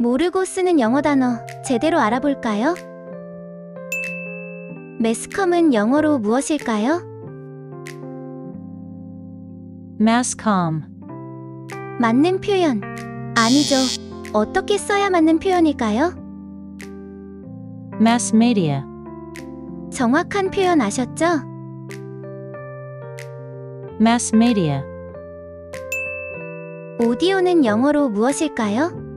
모르고 쓰는 영어 단어 제대로 알아볼까요? 매스컴은 영어로 무엇일까요? Masscom. 맞는 표현. 아니죠. 어떻게 써야 맞는 표현일까요? Mass media. 정확한 표현 아셨죠? Mass media. 오디오는 영어로 무엇일까요?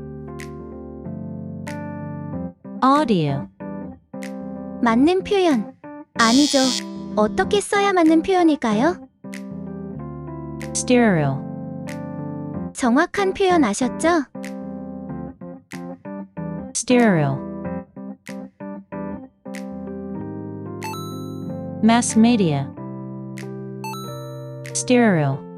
Audio. 맞는 표현. 아니죠. 어떻게 써야 맞는 표현일까요? Stereo. 정확한 표현 아셨죠? Stereo. Mass media. Stereo.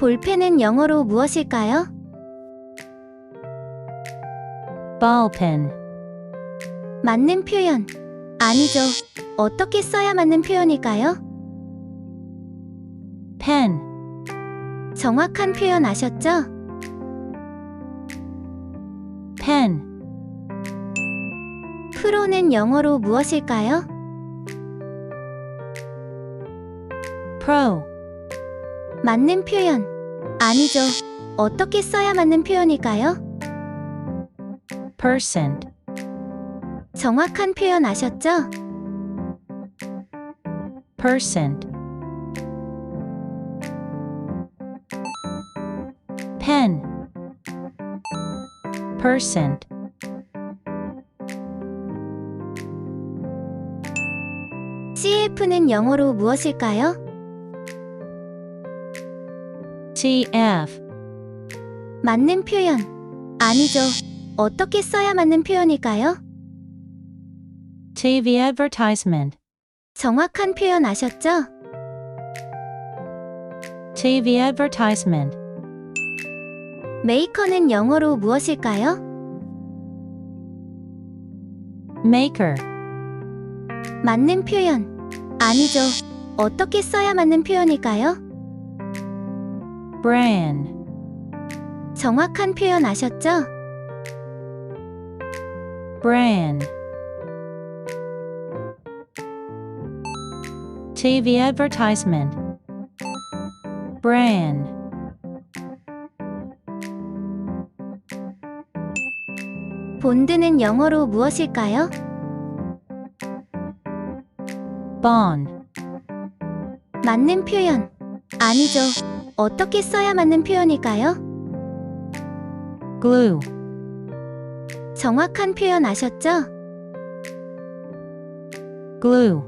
볼펜은 영어로 무엇일까요? Ballpen. 맞는 표현. 아니죠. 어떻게 써야 맞는 표현일까요? Pen. 정확한 표현 아셨죠? Pen. 프로는 영어로 무엇일까요? Pro. 맞는 표현. 아니죠. 어떻게 써야 맞는 표현일까요? Percent. 정확한 표현 아셨죠? Percent. Pen. Percent. CF는 영어로 무엇일까요? TF. 맞는 표현. 아니죠. 어떻게 써야 맞는 표현일까요? TV advertisement. 정확한 표현 아셨죠? TV advertisement. 메이커는 영어로 무엇일까요? Maker. 맞는 표현. 아니죠. 어떻게 써야 맞는 표현일까요? Brand. 정확한 표현 아셨죠? Brand. TV advertisement. Brand. 본드는 영어로 무엇일까요? Bond. 맞는 표현. 아니죠. 어떻게 써야 맞는 표현일까요? Glue. 정확한 표현 아셨죠? Glue.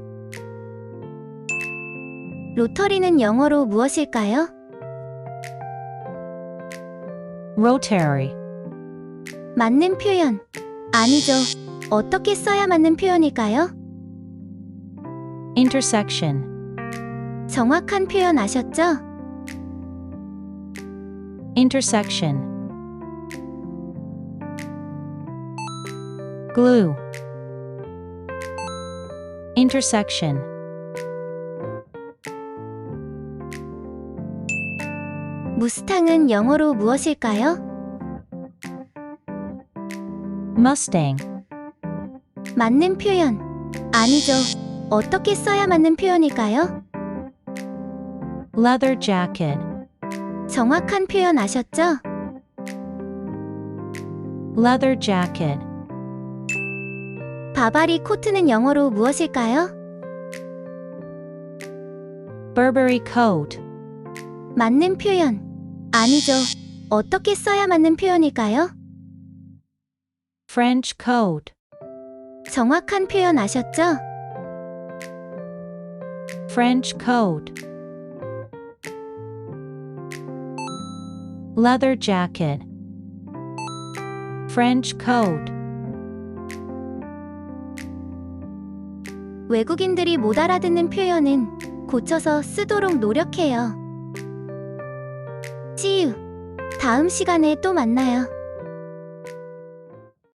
로터리는 영어로 무엇일까요? Rotary. 맞는 표현. 아니죠. 어떻게 써야 맞는 표현일까요? Intersection. 정확한 표현 아셨죠? Intersection. Glue. Intersection. 무스탕은 영어로 무엇일까요? Mustang. 맞는 표현. 아니죠. 어떻게 써야 맞는 표현일까요? Leather jacket. 정확한 표현 아셨죠? Leather jacket. 바바리 코트는 영어로 무엇일까요? Burberry coat. 맞는 표현. 아니죠. 어떻게 써야 맞는 표현일까요? French coat. 정확한 표현 아셨죠? French coat. Leather jacket. French coat. 외국인들이 못 알아듣는 표현은 고쳐서 쓰도록 노력해요. 치유. 다음 시간에 또 만나요.